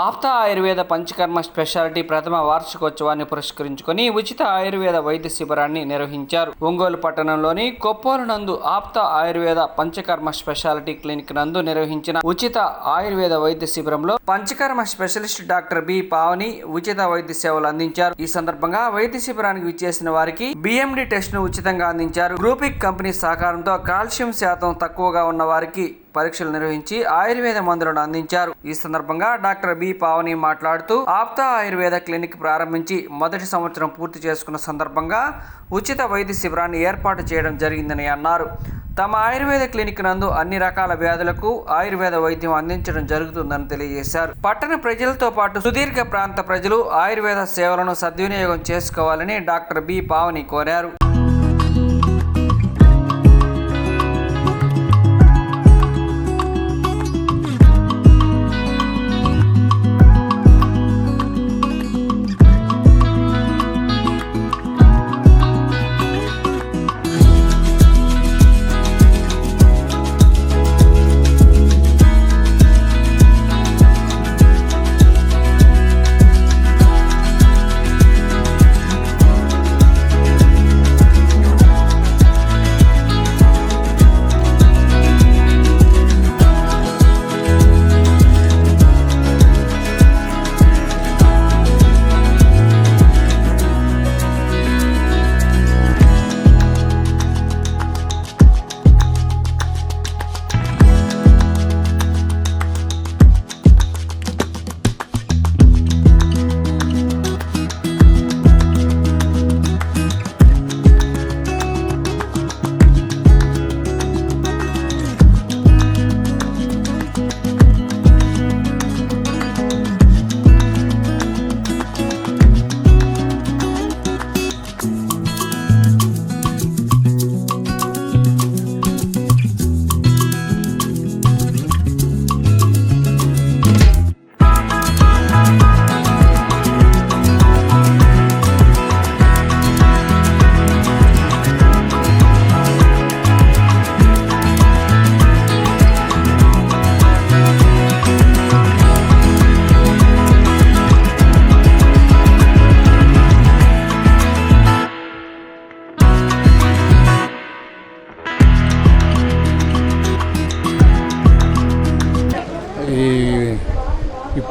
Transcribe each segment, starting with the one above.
APTA Ayurveda Panchakarma speciality ప్రథమ వార్షికోత్సవాన్ని పురస్కరించుకొని ఉచిత ఆయుర్వేద వైద్య శిబిరాన్ని నిర్వహించారు. ఒంగోలు పట్టణంలోని కొప్పోలు నందు ఆప్తా ఆయుర్వేద పంచకర్మ స్పెషాలిటీ క్లినిక్ నందు నిర్వహించిన ఉచిత ఆయుర్వేద వైద్య శిబిరంలో Panchakarma specialist doctor B Pavani ఉచిత వైద్య సేవలు అందించారు. ఈ సందర్భంగా వైద్య శిబిరానికి విచ్చేసిన వారికి బిఎండి టెస్ట్ను ఉచితంగా అందించారు. గ్రూపిక్ కంపెనీ సహకారంతో కాల్షియం శాతం తక్కువగా ఉన్న వారికి పరీక్షలు నిర్వహించి ఆయుర్వేద మందులను అందించారు. ఈ సందర్భంగా డాక్టర్ బి పావని మాట్లాడుతూ ఆప్తా ఆయుర్వేద క్లినిక్ ప్రారంభించి మొదటి సంవత్సరం పూర్తి చేసుకున్న సందర్భంగా ఉచిత వైద్య శిబిరాన్ని ఏర్పాటు చేయడం జరిగిందని అన్నారు. తమ ఆయుర్వేద క్లినిక్ నందు అన్ని రకాల వ్యాధులకు ఆయుర్వేద వైద్యం అందించడం జరుగుతుందని తెలియజేశారు. పట్టణ ప్రజలతో పాటు సుదీర్ఘ ప్రాంత ప్రజలు ఆయుర్వేద సేవలను సద్వినియోగం చేసుకోవాలని డాక్టర్ బి పావని కోరారు.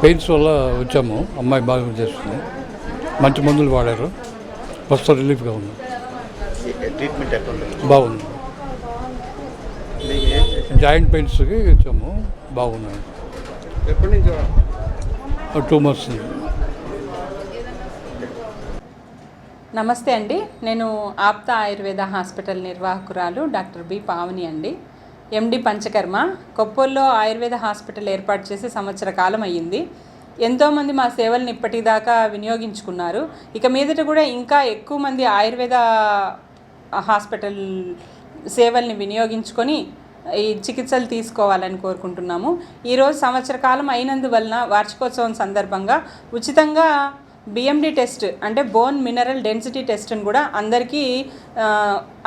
పెయిన్స్ వల్ల వచ్చాము. అమ్మాయి బాగా చేస్తుంది. మంచి మందులు వాడారు. ప్రస్తుతం రిలీఫ్గా ఉంది. ట్రీట్మెంట్ బాగుంది. జాయింట్ పెయిన్స్కి వచ్చాము. బాగున్నాయి. ఎప్పటి నుంచి టూ మంత్స్ నమస్తే అండి. నేను ఆప్తా ఆయుర్వేద హాస్పిటల్ నిర్వాహకురాలు డాక్టర్ బి పావని అండి. ఎండి పంచకర్మ కొప్పల్లో ఆయుర్వేద హాస్పిటల్ ఏర్పాటు చేసి సంవత్సర కాలం అయ్యింది. ఎంతోమంది మా సేవలను ఇప్పటిదాకా వినియోగించుకున్నారు. ఇక మీదట కూడా ఇంకా ఎక్కువ మంది ఆయుర్వేద హాస్పిటల్ సేవల్ని వినియోగించుకొని ఈ చికిత్సలు తీసుకోవాలని కోరుకుంటున్నాము. ఈరోజు సంవత్సర కాలం అయినందువలన వార్షికోత్సవం సందర్భంగా ఉచితంగా బిఎండి టెస్ట్ అంటే బోన్ మినరల్ డెన్సిటీ టెస్ట్ని కూడా అందరికీ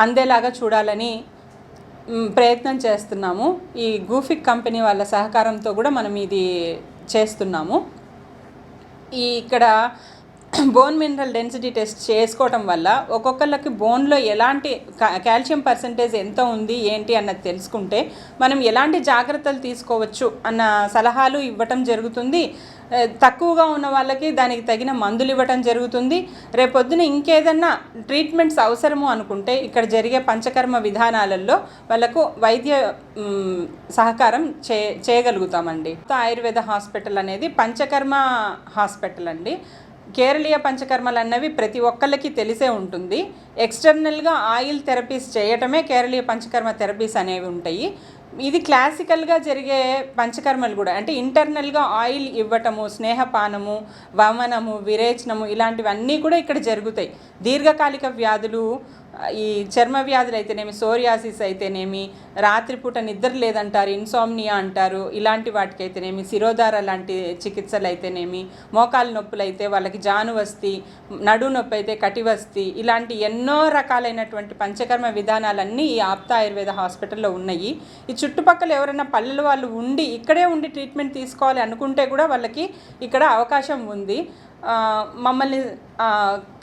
అందేలాగా చూడాలని ప్రయత్నం చేస్తున్నాము. ఈ గూఫిక్ కంపెనీ వాళ్ళ సహకారంతో కూడా మనం ఇది చేస్తున్నాము. ఈ ఇక్కడ బోన్ మినరల్ డెన్సిటీ టెస్ట్ చేసుకోవటం వల్ల ఒక్కొక్కళ్ళకి బోన్లో ఎలాంటి కాల్షియం పర్సంటేజ్ ఎంత ఉంది ఏంటి అన్నది తెలుసుకుంటే మనం ఎలాంటి జాగ్రత్తలు తీసుకోవచ్చు అన్న సలహాలు ఇవ్వటం జరుగుతుంది. తక్కువగా ఉన్న వాళ్ళకి దానికి తగిన మందులు ఇవ్వటం జరుగుతుంది. రేపొద్దున ఇంకేదన్నా ట్రీట్మెంట్స్ అవసరము అనుకుంటే ఇక్కడ జరిగే పంచకర్మ విధానాలలో వాళ్ళకు వైద్య సహకారం చే చేయగలుగుతామండి. ఆయుర్వేద హాస్పిటల్ అనేది పంచకర్మ హాస్పిటల్ అండి. కేరళీయ పంచకర్మలు అన్నవి ప్రతి ఒక్కళ్ళకి తెలిసే ఉంటుంది. ఎక్స్టర్నల్గా ఆయిల్ థెరపీస్ చేయటమే కేరళీయ పంచకర్మ థెరపీస్ అనేవి ఉంటాయి. ఇది క్లాసికల్గా జరిగే పంచకర్మలు కూడా. అంటే ఇంటర్నల్గా ఆయిల్ ఇవ్వటము స్నేహపానము వమనము విరేచనము ఇలాంటివన్నీ కూడా ఇక్కడ జరుగుతాయి. దీర్ఘకాలిక వ్యాధులు ఈ చర్మ వ్యాధులు అయితేనేమి సోరియాసిస్ అయితేనేమి రాత్రిపూట నిద్ర లేదంటారు ఇన్సోమ్నియా అంటారు ఇలాంటి వాటికి అయితేనేమి శిరోధార లాంటి చికిత్సలు అయితేనేమి మోకాలు నొప్పులు అయితే వాళ్ళకి జానువస్తి నడు నొప్పి అయితే కటివస్తి ఇలాంటి ఎన్నో రకాలైనటువంటి పంచకర్మ విధానాలన్నీ ఈ ఆప్తా ఆయుర్వేద హాస్పిటల్లో ఉన్నాయి. ఈ చుట్టుపక్కల ఎవరైనా పల్లెల వాళ్ళు ఉండి ఇక్కడే ఉండి ట్రీట్మెంట్ తీసుకోవాలి అనుకుంటే కూడా వాళ్ళకి ఇక్కడ అవకాశం ఉంది. మమ్మల్ని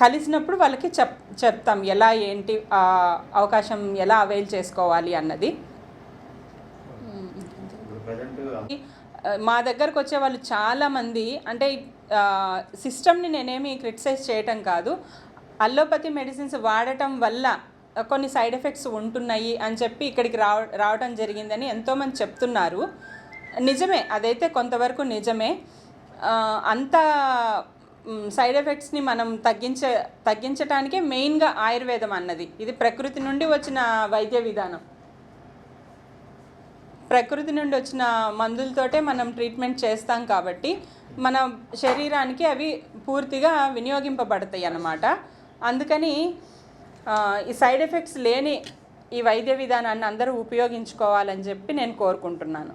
కలిసినప్పుడు వాళ్ళకి చెప్ చెప్తాం ఎలా ఏంటి అవకాశం ఎలా అవైల్ చేసుకోవాలి అన్నది. మా దగ్గరకు వచ్చే వాళ్ళు చాలామంది అంటే సిస్టమ్ని నేనేమి క్రిటిసైజ్ చేయటం కాదు. అల్లోపతి మెడిసిన్స్ వాడటం వల్ల కొన్ని సైడ్ ఎఫెక్ట్స్ ఉంటున్నాయి అని చెప్పి ఇక్కడికి రావ రావటం జరిగిందని ఎంతోమంది చెప్తున్నారు. నిజమే అదైతే కొంతవరకు నిజమే. అంత సైడ్ ఎఫెక్ట్స్ని మనం తగ్గించ తగ్గించటానికే మెయిన్గా ఆయుర్వేదం అన్నది. ఇది ప్రకృతి నుండి వచ్చిన వైద్య విధానం. ప్రకృతి నుండి వచ్చిన మందులతోటే మనం ట్రీట్మెంట్ చేస్తాం కాబట్టి మన శరీరానికి అవి పూర్తిగా వినియోగింపబడతాయి అన్నమాట అందుకని ఈ సైడ్ ఎఫెక్ట్స్ లేని ఈ వైద్య విధానాన్ని అందరూ ఉపయోగించుకోవాలని చెప్పి నేను కోరుకుంటున్నాను.